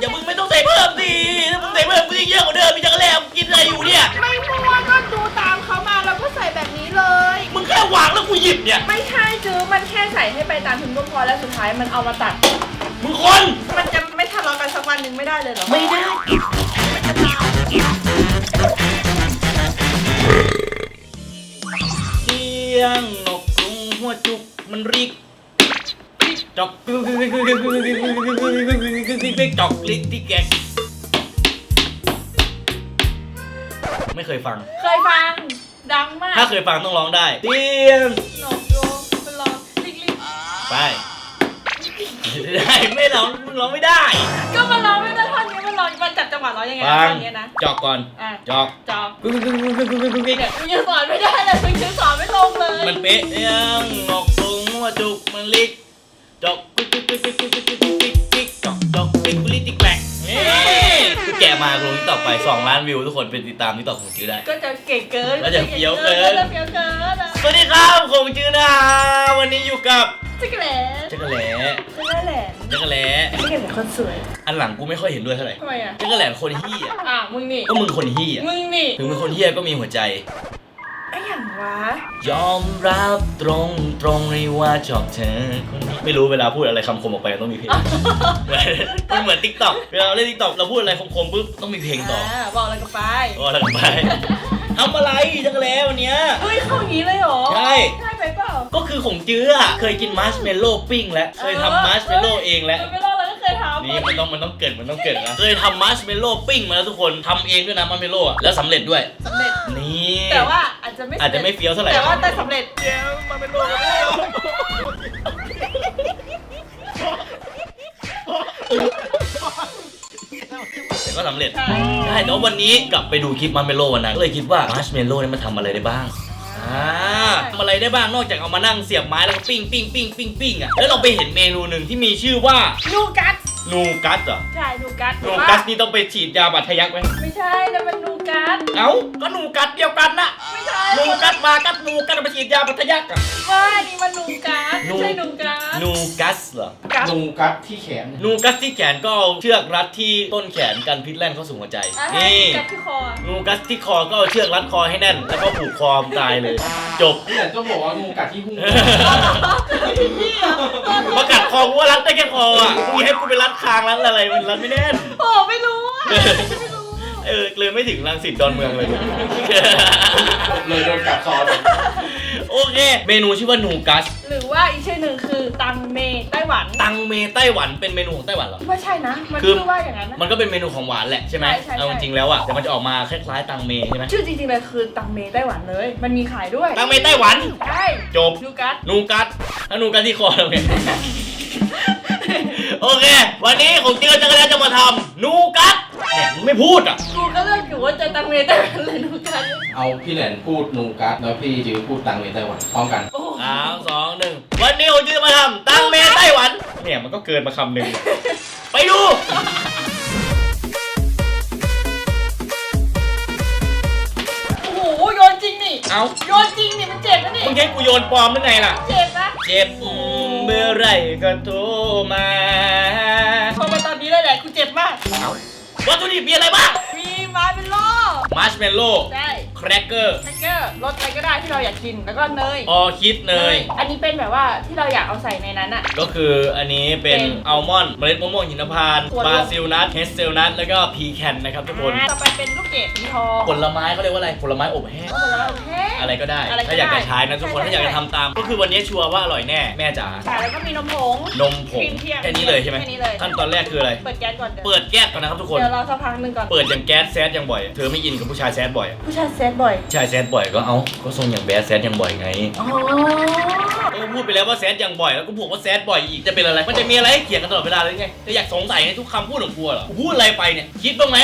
อย่ามึงไม่ต้องใส่เพิ่มสิถ้ามึงใส่เพิ่มกูยิ่งเยอะกว่าเดิมมีจักรแล้มึงกินอะไรอยู่เนี่ย ไม่มั่วก็ดูตามเขามาแล้วก็ใส่แบบนี้เลย มึงแค่วางแล้วกูหยิบเนี่ย ไม่ใช่จื้อมันแค่ใส่ให้ไปตามทุนก็พอแล้วสุดท้ายมันเอามาตัด มึงคน มันจะไม่ทะเลาะกันสักวันหนึ่งไม่ได้เลยเหรอไม่ได้ เสียงนกกรุงหัวจุกมันริกจอก ไม่จอกลิ้นที่แกกไม่เคยฟัง เคยฟัง ดังมากถ้าเคยฟังต้องร้องได้เตียงหลอกโยมเป็นลองลิกลิกไปได้ไม่ร้องร้องไม่ได้ ก็มาร้องไม่ได้ท่อนนี้มาร้องมันจับจังหวะร้องยังไงฟังจอกก่อนจอกจอกกึ๊กกึ๊กกึ๊กกึ๊กกึ๊กกึ๊กกึ๊กเนี่ยมึงยังสอนไม่ได้เลยมึงยังสอนไม่ลงเลยมันเป๊ะยังหมกตุงว่าจุกมันลิกจอกกึ๊กกึ๊กกึ๊กกึ๊กกึ๊ก มาลงนี้ต่อไป 2 ล้านวิวทุกคนเป็นติดตามนี้ต่อของจื้อได้ ก็จะเก่งเกินก็จะเฟี้ยวเกิน ก็จะเฟี้ยวเกินอะสวัสดีครับผมจื้อนะวันนี้อยู่กับจิกแหล่จักรแหล่จิกแหล่จักรแหล่จิกแหล่คนสวย อันหลังกูไม่ค่อยเห็นด้วยเท่าไหร่ทำไมอะจักรแหล่คนเฮียอะมึงนี่ก็มึงคนเฮียมึงนี่ถึงเป็นคนเฮียก็มีหัวใจไอ้อย่างวะ ยอมรับตรงตรงเลยว่าชอบเธอคนนี้ไม่รู้เวลาพูดอะไรคำคมออกไปต้องมีเพลง มันเหมือนทิกตอกเวลาเราเล่นทิกตอกเราพูดอะไรคมๆปุ๊บต้องมีเพลงต่ออ่าบอกอะไรกันไปก็แล้วกันไปทำอะไรจังแล้ววันเนี้ย เฮ้ยเข้าอย่างนี้เลยเหรอใช่ได้ไปเปล่าก็คือของเจื้อเคยกินมาร์ชเมลโล่ปิ้งแล้วเคยทำมาร์ชเมลโล่เองแล้วไม่รอดเราก็เคยทำ นี่มันต้องมันต้องเกิดมันต้องเกิดนะเคยทำมาร์ชเมลโล่ปิ้งมาแล้วทุกคนทำเองด้วยนะมาร์ชเมลโล่อะแล้วสำเร็จด้วยสำเร็จ นี่แต่ว่าอาจจะไม่อาจจะไม่เฟี้ยวเท่าไหร่แต่ว่าแต่สำเร็จเดี๋ยวมาเป็นโลแต่ก็สำเร็จใช่ใช่แต่ว่าวันนี้กลับไปดูคลิปมาร์ชเมลโล่วันนั้นก็เลยคิดว่ามาร์ชเมลโล่นี่มันทำอะไรได้บ้างอ่าทำอะไรได้บ้างนอกจากเอามานั่งเสียบไม้แล้วก็ปิ้งปิ้งปิ้งปิ้งปิ้งอะแล้วเราไปเห็นเมนูหนึ่งที่มีชื่อว่า นูกัส นูกัสเหรอใช่นูกัสนูกัสนี่ต้องไปฉีดยาบาดทะยักไหมไม่ใช่แต่มันนูกัสเอ้าก็นูกัสเดียวกันนะไม่ใช่นูกัสมากัสนูกัสไปฉีดยาบาดทะยักอะว่านี่มันนูกัสนูไม่ใช่นูกัส นูกัสเหรอ กัส นูกัดที่แขน นูกัสที่แขนก็เอาเชือกรัดที่ต้นแขนกันพิษแล่นเข้าสู่หัวใจ อะนี่ กัสที่คอ นูกัสที่คอก็เอาเชือกรัดคอให้แน่น แล้วก็ผูกคอมตายเลย จบ นี่แหละต้องบอกว่างูกัดที่หูมากัดคอกูว่ารัดได้แค่คออะกูให้กูไปรัดคางรัดอะไรมันรัดไม่แน่น โอ้ไม่รู้อะไม่รู้ เออเลยไม่ถึงรังสิตดอนเมืองเลย เลยโดนกัดคอเลย โอเค เมนูชื่อว่านูกัส หรือว่าอีกชื่อหนึ่งคือตังเมไต้หวันตังเมไต้หวันเป็นเมนูของไต้หวันเหรอไม่ใช่นะ มันคือ ชื่อว่าอย่างนั้นนะ มันก็เป็นเมนูของหวานแหละใช่ไหมใช่ใช่ เอาจริงๆแล้วอะแต่มันจะออกมาคล้ายๆตังเมใช่ไหมชื่อจริงๆเลยคือตังเมไต้หวันเลย มันมีขายด้วยตังเมไต้หวัน ใช่จบนูกัสนูกัสถ้านูกัสที่คอเราไงโอเค วันนี้ของเจือจักรยานจะมาทำนูกัส เนี่ยมึงไม่พูดอะ กูก็เลือกอยู่ว่าจะตังเมไต้หวันเลยนูกัสเอาพี่แหลนพูดนูกัดแล้วพี่จือพูดตังเวไต้หวันพร้อมกัน โอ้โหสามสองหนึ่งวันนี้ของเจือจะมาทำตังเมไต้หวันเนี่ยมันก็เกินมาคำหนึ่งไปดู โอ้โหโยนจริงนี่เอาโยนจริงนี่มันเจ็บนะนี่มึงให้กูโยนปลอมหรือไงล่ะ เจ็บนะเจ็บเมื่อไหรก็โทรมาพอมา วัตถุดิบมีอะไรบ้าง มีไม้เป็นล่อมาร์ชเมลโล่ ใช่ แครกเกอร์ แครกเกอ ร์รสอะไรก็ได้ที่เราอยากกิน แล้วก็เนยออคิดเนย อันนี้เป็นแบบว่าที่เราอยากเอาใส่ในนั้นอะ ก็คืออันนี้เป็นเป็นอัลมอนด์เมล็ดมะม่วงหินพานต์ถั่วบเหลืราองซิลนัทเฮสเซลนัทแล้วก็พีแคนนะครับทุกคนอ่าต่อไปเป็นลูกเกดสีทองผลไม้เขาเรียกว่าอะไรผลไม้อบแห้ง ก็แล้วแห้อะไรก็ได้ อะไรก็ถ้าอยากได้จะใช้นะทุกคนใช่ถ้าอยากจะทำตาม ก็คือวันนี้ชัวร์ว่าอร่อยแน่แม่จ๋าใช่แล้วก็มีนมผง นมผงครีมเทียมแค่นี้เลยใช่ไหมแค่นี้เลย ขั้นตอนแรกคืออะไร เปิดแก๊สก่อนเดี๋ยวเปิดแก๊สก่อนนะครับทุกคน เดี๋ยวเราสักพักหนึ่งก่อน เปิดอย่างแก๊สแซดอย่างบ่อยเธอไม่อินกับผู้ชายแซดบ่อยผู้ชายเซตบ่อย ผู้ชายแซดบ่อยก็เอ้าก็ทรงอย่างแบดแซดอย่างบ่อยไงอ๋อเออพูดไปแล้วว่าแซดอย่างบ่อยแล้วก็บวกว่าแซดบ่อยอีกจะเป็นอะไร มันจะมีอะไรให้เถียงกันตลอดเวลาเลยไงจะอยากสงสัยในทุกคำพูดของกูเหรอกูพูดอะไรไปเนี่ยคิดบ้างไหม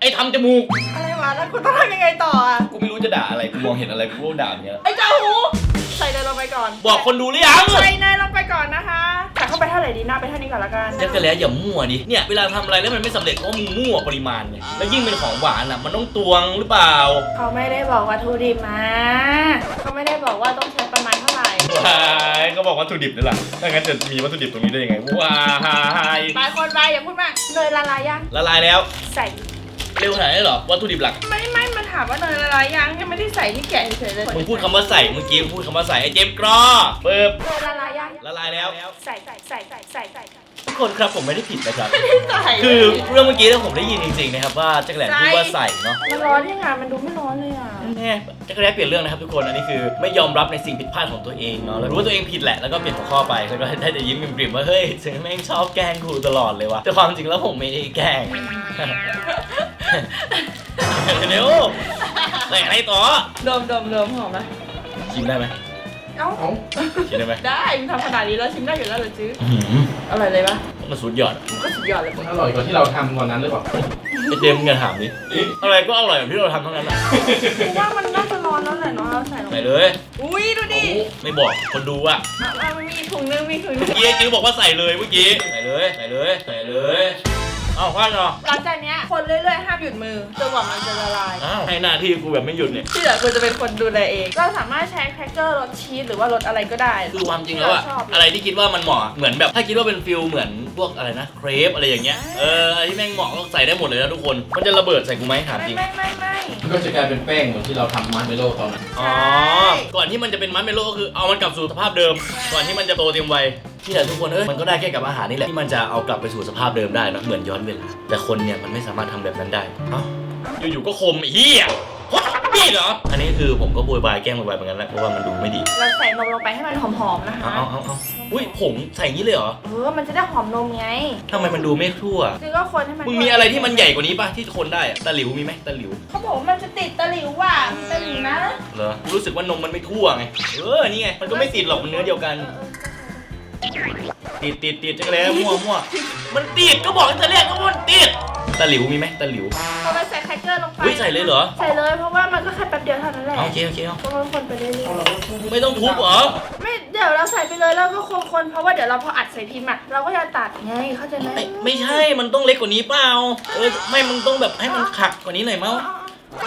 ไอ้ทำจมูกอะไรวะแล้วกูต้องทำยังไงต่ออะกูไม่รู้จะด่าอะไรกูมองเห็นอะไรกูก็ด่าอย่างเงี้ยไอ้เจ้าหูใส่เนยลงไปก่อน บอกคนดูหรือยังใส่เนยลงไปก่อนนะคะใส่ เข้าไปเท่าไหร่ดีนะไปเท่านี้ก่อนละกันจักรแล้วอย่ามั่วดิ เนี่ยเวลาทำอะไรแล้วมันไม่สำเร็จเพราะมึงมั่วปริมาณไงแล้วยิ่งเป็นของหวานอะมันต้องตวงหรือเปล่าเขาไม่ได้บอกวัตถุดิบมาเขาไม่ได้บอกว่าต้องใช้ประมาณเท่าไหร่ว้ายก็บอกวัตถุดิบนี่แหละถ้างั้นจะมีวัตถุดิบตรงนี้ได้ยังไงว้ายไปคนไปอย่าพูดมากเนยละลายยังละลายแล้ว ใส่เร็วขนาดนี้เหรอวัตถุดิบหลัก ไม่ไม่มาถามว่าเนยละลายยังยังไม่ได้ใส่ที่แกะเฉยๆเลยมึงพูดคำว่าใส่เมื่อกี้มึงพูดคำว่าใส่ไอ้เจมส์กรอปึ๊บเนยละลายยังละลายแล้วใส่ใส่ใส่ใส่ใส่ใส่ใส่ทุกคนครับผมไม่ได้ผิดนะครับใส่คือเรื่องเมื่อกี้ที่ผมได้ยินจริงๆนะครับว่าจักรแหลนพูดว่าใส่เนาะมันร้อนยังไงมันดูไม่ร้อนเลยอะแน่จักรแหลนเปลี่ยนเรื่องนะครับทุกคนอันนี้คือไม่ยอมรับในสิ่งผิดพลาดของตัวเองเนาะแล้วรู้ว่าตัวเองผิดแหละแล้วก็เปลี่ยนหัวข้อไปแล้วก็ได้แต่ยิ้มกริมๆว่าเฮ้ยเซนแม่งชอบแกล้งกูตลอดเลยวะแต่ความจริงแล้วผมไม่ได้แกล้ง เดี๋ยวใส่อะไรต่อดมดมดมหอมไหมชิมได้ไหมเอ้าเอ้า ชิมได้ไหมได้มึงทำขนาดนี้แล้วชิมได้อยู่แล้วเหรอจื้ออื้อหืออร่อยเลยปะมันสุดยอดมันก็สุดยอดเลยมันอร่อยกว่าที่เราทำวันนั้นหรือเปล่าไอเจมส์มึงอย่าถามดิอะไรก็อร่อยแบบที่เราทำทั้งนั้นแหละกูว่ามันน่าจะร้อนแล้วแหละเนาะเราใส่ลงไปไปเลย อุ้ยดูดิไม่บอกคนดูอะเอาเอามีถุงนึงมีถุงนึงเมื่อกี้ไอ้จื้อบอกว่าใส่เลยเมื่อกี้ใส่เลยใส่เลยใส่เลยเอ้าพลาดเหรอหลังจากเนี้ยคนเรื่อยๆห้ามหยุดมือจนกว่ามันจะละลาย อ้าวให้หน้าที่กูแบบไม่หยุดเนี่ย ที่เหลือกูจะเป็นคนดูแลเอง เราสามารถใช้แครกเกอร์รสชีสหรือว่ารสอะไรก็ได้คือความจริงแล้วอะที่เาชอบอะไรที่คิดว่ามันเหมาะเหมือนแบบถ้าคิดว่าเป็นฟิลเหมือนพวกอะไรนะเครปอะไรอย่างเงี้ยเอออะไรที่แม่งเหมาะก็ใส่ได้หมดเลยนะทุกคนมันจะระเบิดใส่กูไหมถามไม่จริง ไม่ไม่ไม่ มันก็จะกลายเป็นแป้งเหมือนที่เราทำมาร์ชเมลโล่ตอนนั้นอ๋อ ก่อนที่มันจะเป็นมัดเมโลก็คือเอามันกลับสู่สภาพเดิม ก่อนที่มันจะโตเต็มวัย ที่แต่ทุกคนเอ้ยมันก็ได้แค่กับอาหารนี่แหละที่มันจะเอากลับไปสู่สภาพเดิมได้เนอะเหมือนย้อนเวลาแต่คนเนี่ยมันไม่สามารถทำแบบนั้นได้เอ้าอยู่ๆก็คมไอ้เหี้ยโคตรนี่เหรออันนี้คือผมก็โวยวายแกล้งโวยวายเหมือนกันแหละเพราะว่ามันดูไม่ดีเราใส่นมลงไปให้มันหอมๆนะคะ เอาเอาเอาเอาอุ้ยผงใส่อย่างนี้เลยเหรอเออ มันจะได้หอมนมไงทำไมมันดูไม่ทั่วจือก็คนให้มันมึงมีอะไรที่มันใหญ่กว่านี้ป่ะที่คนได้อะตะหลิวมีไหมตะหลิวเขาบอกว่ามันจะติดตะหลิวว่ะมีตะหลิวนะ เหรอรู้สึกว่านมมันไม่ทั่วไงเออนี่ไงมันก็ไม่ติดหรอกมันเนื้อเดียวกัน ติดติดติดจังเลยมั่วมั่วมันติดก็บอกตั้งแต่แรกว่ามันติดตะหลิวมีไหมตะหลิวเอาไปใส่แครกเกอร์ลงไปเฮ้ยใส่เลยเหรอใส่เลยเพราะว่ามันก็แค่แป๊บเดียวเท่านั้นแหละเอาโอเคโอเคเอาก็คนไปเรื่อยๆไม่ต้องทุบเหรอไม่เดี๋ยวเราใส่ไปเลยแล้วก็คนๆเพราะว่าเดี๋ยวเราพออัดใส่พิมพ์อะเราก็จะตัดไงเข้าใจไหมไม่ไม่ใช่มันต้องเล็กกว่านี้เปล่าเออไม่มึงต้องแบบให้มันขักกว่านี้หน่อยมั้ง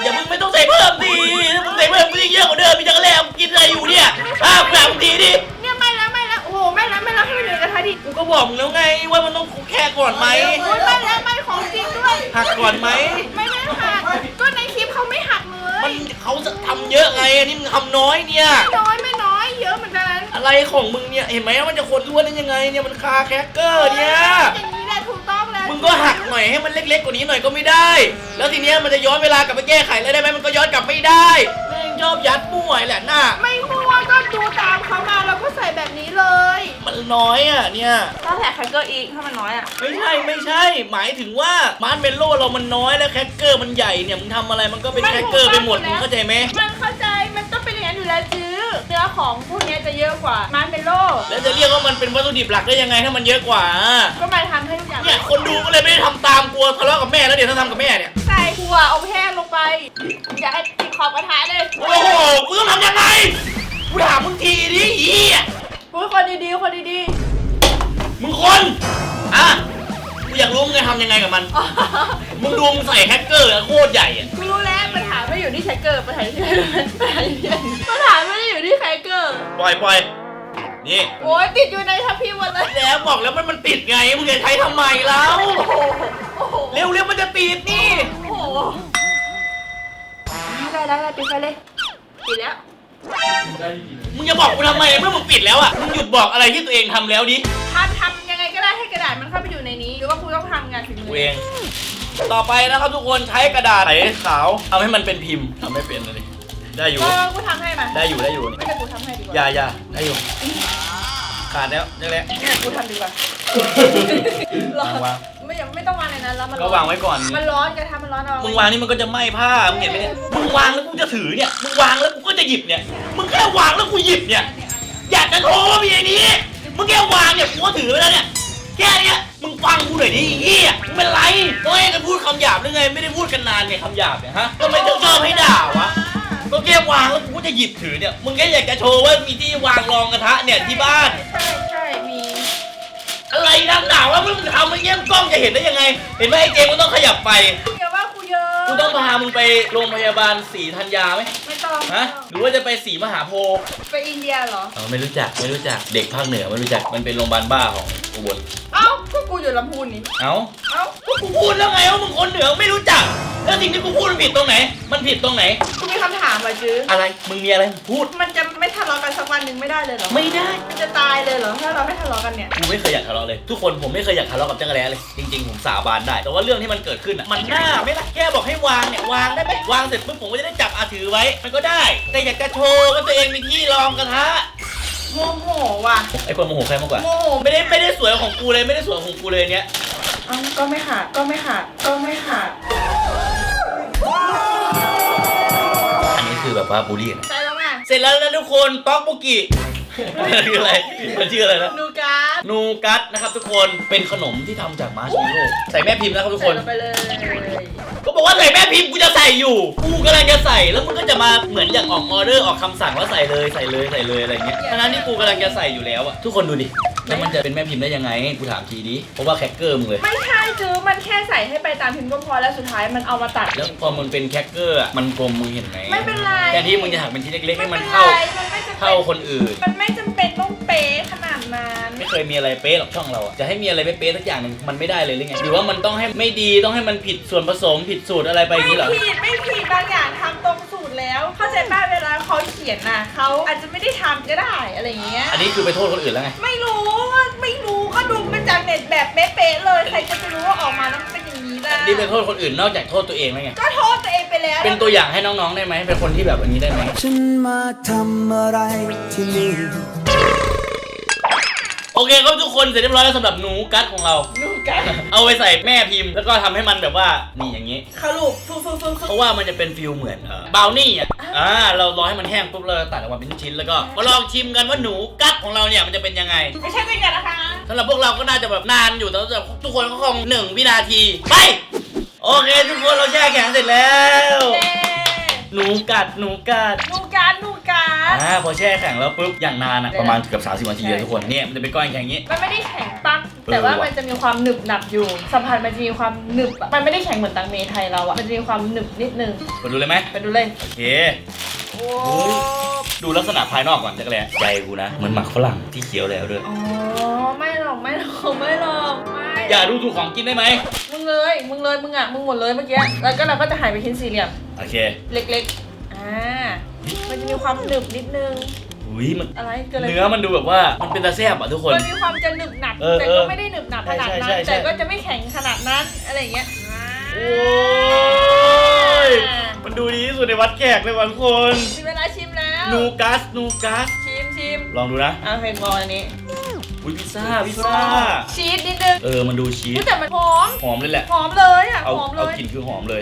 อย่ามึงไม่ต้องใส่เพิ่มดิถ้ามึงใส่เพิ่มมึงยิ่งเยอะกว่าเดิมมีจักรแลมงกินอะไรอยู่เนี่ยอ้าวแบบทีดิ ดิกูก็บอกมึงแล้วไง ว่ามันต้องแค่ก่อนไหมโอ้ยไม่แล้วไม่ของจริงด้วย หักก่อนไหม ไม่ได้หักก็ในคลิปเขาไม่หักเลมัยนเขาจะทำเยอะไงอันนี้มึงทำน้อยเนี่ย ไม่น้อยไม่น้อยเยอะเหมือนกันอะไรของมึงเนี่ยเห็นไหมว่ามันจะคนล้วนได้ยังไงเนี่ยมันคาแครกเกอร์เนี่ย อย่างนี้แหละถูกต้องแล้วมึงก็หักหน่อยให้มันเล็กๆกว่านี้หน่อยก็ไม่ได้ แล้วทีเนี้ยมันจะย้อนเวลากลับไปแก้ไขแล้วได้ไหมมันก็ย้อนกลับไม่ได้แม่งชอบยัดมั่วไอ้แหละหน้า ไม่มั่วก็ดูตามเขามาเราก็ใส่แบบนี้เลย มันน้อยอะเนี่ยถ้าแถแครกเกอร์อีกถ้ามันน้อยอะไม่ใช่ไม่ใช่ หมายถึงว่ามาร์ชเมลโล่เรามันน้อยแล้วแครกเกอร์มันใหญ่เนี่ยมึงทำอะไรมันก็เป็นแครกเกอร์ไปหมดมึงเข้าใจไหมมันเข้าใจมันต้องเป็นอย่างนั้นอยู่แล้วจื้อเนื้อของพวกเนี้ยจะเยอะกว่ามาร์เมลโล่แล้วจะเรียกว่ามันเป็นวัตถุดิบหลักได้ยังไงถ้ามันเยอะกว่า ก็มาทำให้ทุกอย่างเนี่ยคนดูก็เลยไม่ได้ทำตามกลัวทะเลาะกับแม่แล้วเดี๋ยวถ้าทำกับแม่เนี่ยใส่ถั่วอบแห้งลงไปอย่าให้ติดขอบกระทะเลยโอ้โหกูต้องทำยังไงกูถามมึงทีดิอี พูดคนดีๆ คนดีมึงคนอะกูอยากรู้มึงจะทำยังไงกับมันๆมึงดูมึงใส่แฮกเกอร์อะโคตรใหญ่อะกูรู้แล้วปัญหาไม่อยู่ที่แครกเกอร์ปัญหาอยู่ที่ปัญหาอยู่ที่ปัญหาไม่ได้อยู่ที่แครกเกอร์ ปล่อยปล่อยนี่โอ้ยติดอยู่ในทัพพีหมดเลยแล้วบอกแล้วมันมันติดไง มึงจะใช้ทำไมแล้ว โอ้โหโอ้โหเร็วเร็วมันจะติดนี่ โอ้โหได้ได้ได้ปิดไฟเลยปิดแล้ว มึงจะบอกกูทำไมเมื่อมึงปิดแล้วอะมึงหยุดบอกอะไรที่ตัวเองทำแล้วดิทำทำยังไงก็ได้ให้กระดาษมันเข้าไปอยู่ในนี้ หรือว่ากูต้องทำงานฝีมืกูอ เอง ต่อไปนะครับทุกคนใช้กระดาษใสขาวทำให้มันเป็นพิมพ์ทำไม่เป็นเลยได้อยู่ เออกูทำให้มาได้อยู่ได้อยู่ ไม่ได้กูทำให้ดีกว่าอย่าอย่าได้อยู่ ขาดแล้วได้แล้วเนี่ยกูทำดีกว่าวางวางไม่อย่าไม่ต้องวางในนั้นแล้วมันก็วางไว้ก่อน มันร้อนกระทะมันร้อนเอามึมึงวางนี่มันก็จะไหม้ผ้า มึงเห็นไหมเนี่ย มึงวางแล้วกูจะถือเนี่ย มึงวางแล้วกูก็จะหยิบเนี่ย มึงแค่วางแล้วกูหยิบเนี่ย อยากจะโทรว่ามีไอ้นี้ มึงแค่วางเนี่ยกูก็ถือไปแล้วเนี่ย แค่เนี้ย มึงฟังกูหน่อยดิไอ้เฮียมึงเป็นไรโอ้ยจะพูดคำหยาบหรือไง ไม่ได้พูดกันนานไงคำหยาบเนี่ยฮะทำไมถึงชอบให้ด่าวะ ก็แค่วางแล้วกูก็จะหยิบถือเนี่ย มึงแค่อยากจะโชว์ว่ามีที่วางรองกระทะเนี่ยที่บ้าน ใช่ใช่มี อะไรนักหนาวะมึงทำอย่างเงี้ยกล้องจะเห็นได้ยังไง เห็นไหมไอ้เจมส์ก็ต้องขยับไป อย่าว่ากูเยอะ กูต้องพามึงไปโรงพยาบาลศรีธัญญาไหมไม่ ต้องฮะหรือว่าจะไปสีมหาโพธิ์ไปอินเดียเหรอเออไม่รู้จักไม่รู้จักเด็กภาคเหนือไม่รู้จักมันเป็นโรงพยาบาลบ้าของอุบลเอ้าก็กูอยู่ลำพูนนี่เอ้าเอ้าก็กูพูดแล้วไงว่ามึงคนเหนือไม่รู้จัก แล้วสิ่งที่กูพูดมันผิดตรงไหน มันผิดตรงไหน กูมีคำถามอะจื้ออะไรมึงมีอะไรพูด มันจะไม่ทะเลาะกันสักวันหนึ่งไม่ได้เลยเหรอไม่ได้ มันจะตายเลยเหรอถ้าเราไม่ทะเลาะกันเนี่ย กูไม่เคยอยากทะเลาะเลย ทุกคนผมไม่เคยอยากทะเลาะกับจักรแล้เลย จริงๆผมสาบานได้ แต่ว่าเรื่องที่มันเกิดขึ้นอะมันน่าไหม่ละแค่บอกให้วางเนี่ยวางได้ไหมวางเสร็จปุ๊บผมก็จะได้จับอาถือไว้ มันก็ได้ แต่อยากจะโชว์ก็ตัวเองมีที่รองกระทะโมโหว่ะ ไอ้คนโมโหใครมากกว่า โมโหไม่ได้ไม่ได้สวยของกูเลยไม่ได้สวยของกูเลยเนี้ยเอ้าก็ไม่ขาดก็ไม่ขาดก็ไม่ขาดอันนี้คือแบบว่าบูลลี่นะใช่แล้วไงเสร็จแล้วนะทุกคนต๊อกโบกิ มันคืออะไรมันชื่ออะไรนะนูการ์ด นูกัตนะครับทุกคนเป็นขนมที่ทำจากมาร์ชเมลโล่ใส่แม่พิมพ์นะครับทุกคใส่นลงไปเลยก็บอกว่าใส่แม่พิมพ์กูจะใส่อยู่ กูกำลังจะใส่ แล้วมึงก็จะมาเหมือนอย่างออกออเดอร์ออกคำสั่งว่าใส่เลยใส่เลยใส่เลยอะไรเงี้ยทั้งนั้นที่กูกำลังจะใส่อยู่แล้วอะทุกคนดูดิ แล้วมันจะเป็นแม่พิมพ์ได้ยังไง กูถามทีดิ เพราะว่าแคคเกอร์มึงเลย ไม่ใช่จื้อมันแค่ใส่ให้ไปตามพิมพ์ก็พอแล้วสุดท้ายมันเอามาตัด แล้วพอมันเป็นแคคเกอร์อะมันกลมมึงเห็นไหมไม่เป็นไรแทนที่มึงจะหักเป็นชิ้นเล็กๆให้มันไป็เข้าไรมันไม่จำเป็นเข้าคนอื่น มันไม่จ เคยมีอะไรเป๊ะหรอกช่องเราอะจะให้มีอะไรเป๊ะๆสักอย่างหนึงมันไม่ได้เลยหรือไงหรือว่ามันต้องให้ไม่ดีต้องให้มันผิดส่วนผสมผิดสูตรอะไรไปอย่างนี้เหรอ ไม่ผิดไม่ผิดบางอย่างทำตรงสูตรแล้ว เข้าใจป้าเวลาเขาเขียนน่ะเขาอาจจะไม่ได้ทำก็ได้อะไรอย่างเงี้ย อันนี้คือไปโทษคนอื่นแล้วไง ไม่รู้ไม่รู้ก็ดูมาจากเน็ตแบบเป๊ะๆเลย ใครจะไปรู้ว่าออกมาแล้วมันเป็นอย่างนี้ล่ะนี่เป็นโทษคนอื่นนอกจากโทษตัวเองแล้วไง ก็โทษตัวเองไปแล้วเป็นตัวอย่างให้น้องๆได้ไหมเป็นคนที่แบบอันนี้ได้ไหม ฉันมาทำอะไรที่นี่โอเคครับทุกคนเสร็จเรียบร้อยแล้วสำหรับหนูกัดของเรา ดูกันเอาไปใส่แม่พิมพ์แล้วก็ทำให้มันแบบว่านี่อย่างนี้สรุปฟูฟูฟูฟูเพราะว่ามันจะเป็นฟิลเหมือนเอ่อบราวนี่อะอ่าเรารอให้มันแห้งปุ๊บเราตัดออกมาเป็นชิ้นๆแล้วก็มาลองชิมกันว่าหนูกัดของเราเนี่ยมันจะเป็นยังไงไม่ใช่เป็นกันนะคะสำหรับพวกเราก็น่าจะแบบนานอยู่แต่ว่าทุกคนก็คงหนึ่งวินาทีไปโอเค ทุกคนเราแช่แข็งเสร็จแล้ว เย้หนูกัดหนูกัด ดูการดูการอ่า พอแช่แข็งแล้วปุ๊บอย่างนานอะประมาณเกือบ30นาทีเลยทุกคนเนี่ยมันจะเป็นก้อนแข็งอย่างนี้ มันไม่ได้แข็งปักเออแต่ว่าว่ะมันจะมีความหนึบหนับอยู่ สัมผัสมันจะมีความหนึบอะมันไม่ได้แข็งเหมือนตังเมไทยเราอะมันจะมีความหนึบนิดนึงมาดูเลยไหมไปดูเลยโอเค โอ้ดูลักษณะภายนอกก่อนจักรแลใจกูนะเหมือนหมักฝรั่งที่เขียวแล้วด้วยอ๋อไม่หรอกไม่หรอกไม่หรอกไม่อย่าดูถูกของกินได้ไหมมึงเลยมึงเลยมึงอะมึงหมดเลยเมื่อกี้แล้วก็เราก็จะหายไปชิ้นสี่เหลี่ยมโอเค เล็กๆอ่า มันจะมีความหนึบนิดนึง อุ้ยมันอะไรเกิดอะไรเนื้อมันดูแบบว่ามันเป็นตาแซ่บอะทุกคน มันมีความจะหนึบหนับเออแต่เอก็อไม่ได้หนึบหนับขนาดใช่นั้ใช่นใช่ แต่ก็จะไม่แข็งขนาดนั้นอะไรอย่างเงี้ยอ่าโอ้ยมันดูดีที่สุดในวัดแขกเลยว่ะทุกคนถึงเวลาชิมแล้วนูกัสนูกัสชิมชิมลองดูนะเอาเพลงบอลอันนี้อุ้ยพิซซ่าพิซซ่าชีสนิดนึงเออมันดูชีอุ๊สยแต่มันหอมหอมเลยแหละหอมเลยอะเอาหอมเลเอายกลิ่นคือหอมเลย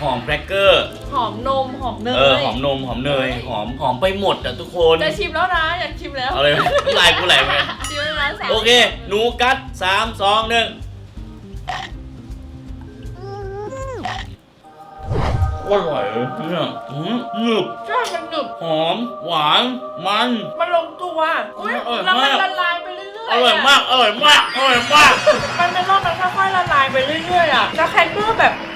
หอมแครกเกอร์หอมนมหอมเนย เออหอมนมหอมเนยหอมหอมไปหมดอะทุกคนจะชิมแล้วนะ อยากชิมแล้วเอาเลยน้ำลายกูไหลไปชิมแล้วนะสามโอเคหนูกัดสามสองหนึ่งอร่อยเลยเนี่ยอืมหนึบใช่มันหนึบหอม หวาน มัน มันลงตัวอุ้ยอร่อยแล้วมันมาก ละลายไปเรื่อยๆอร่อยมาก อร่อยมาก อร่อยมาก มันเป็นรอบมันค่อยๆละลายไปเรื่อยๆอะแล้วแครกเกอร์แบบ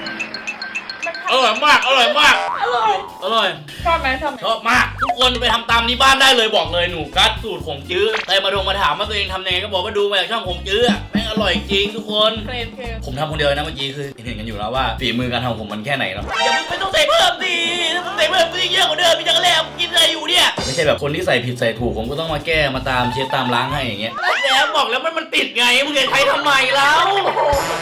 มัน อร่อยมาก อร่อยมาก อร่อยอร่อย ชอบไหมชอบไหมชอบมาก ทุกคนไปทำตามนี้บ้านได้เลยบอกเลยหนูกัดสูตรของจื้อใครมาดงมาถามว่าตัวเองทำยังไงก็บอกว่าดูมาจากช่องผมจื้ออะแม่ง อร่อยจริงทุกคน เคลมเคลมผมทำคนเดียวนะเมื่อกี้คือเห็นกันอยู่แล้วว่าฝีมือการทำของผมมันแค่ไหนเนาะอย่ามึงไม่ต้องใส่เพิ่มสิถ้ามึงใส่เพิ่มก็ยิ่งเยอะกว่าเดิมพี่จักรแลมกินอะไรอยู่เนี่ยไม่ใช่แบบคนที่ใส่ผิดใส่ถูกผมก็ต้องมาแก้มาตามเช็ดตามล้างให้อย่างเงี้ยแล้วบอกแล้วมันมันติดไงมึงจะใช้ทำไมแล้ว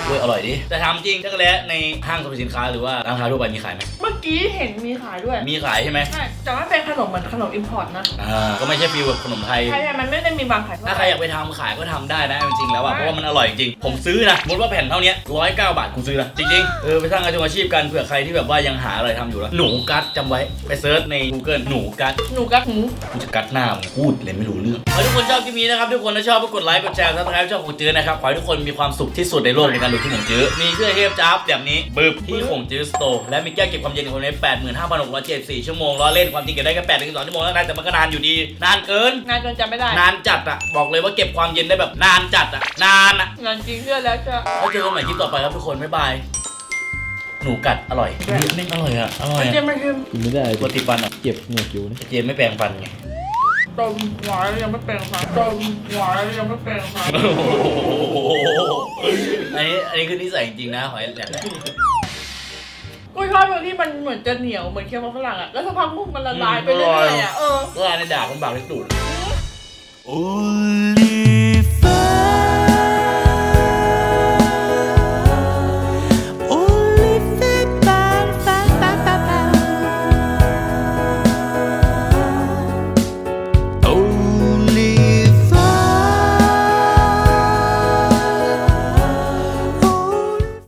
เว้ยอร่อยดิแต่ทำจริงจักรแลในห้างสรรพสินค้าหรือว่าร้านค้าทั่วไปมีขายไหมเมื่อ กี้เห็นมีขายด้วย มีขายใช่ไหมใช่ แต่ว่าเป็นขนมเหมือนขนมอิมพอร์ตนะ อ่า ก็ไม่ใช่ฟีลแบบขนมไทย ใช่ใช่มันไม่ได้มีบางขายทั่วถ้าไปใครอยากไปทำขายก็ทำได้นะจริงๆแล้วอะเพราะว่ามันอร่อยจริง ผมซื้อนะสมมติว่าแผ่นเท่าเนี้ร้อยเก้าบาทกูซื้อนะจริงๆ เออไปสร้างอาชีพอาชีพกันเผื่อใครที่แบบว่ายังหาอะไรทำอยู่แล้วหนูกัดจำไว้ไปเซิร์ชใน Google หนูกัดหนูกับหมู กูจะกัดหน้ามึงพูดเลยไม่รู้เรื่อง ถ้าทุกคนชอบคลิปนี้นะครับทุกคนถ้าชอบก็กดไลค์กดแชร์ซับสไครป์ช่องของจื้อนะครับขอให้ทุกคนมีความสุขที่สุดในโลกในการดูที่ของจื้อมีเสื้อเทพจ้าบแบบนี้บึบที่ของจื้อสโตร์และมีแก้วเก็บความเย็นของคนใน85,674ชั่วโมงล้อเล่นความจริงเก็บได้แค่8ถึง2ชั่วโมงเท่านั้นแต่มันก็นานอยู่ดี นานเกินงานจนจำไม่ได้นานจัดอะบอกเลยว่าเก็บความเย็นได้แบบนานจัดอะนานอะงานจริงเชื่อแล้วเชื่อแล้วเจอกันใหม่คลิปต่อไปครับทุกคนบ๊ายบายหนูกัดอร่อยนี่อร่อยอะอร่อยเจอะมมาชิมกินไม่ได้ปกติฟันอะเจ็บหงือกอยู่นะเจมไม่แปรงฟันไง ต้มหวานยังไม่เป็นค่ะต้มหวานยังไม่เป็นค่ะโอ้โหอันนี้อันนี้คือนิสัยจริงๆนะหอยแหลมกูชอบตรงที่มันเหมือนจะเหนียวเหมือนเคี้ยวมันฝรั่งอะแล้วสักพักมันละลายไปเรื่อยๆอะเออก็อันนี้ด่าคนบากที่สุด Only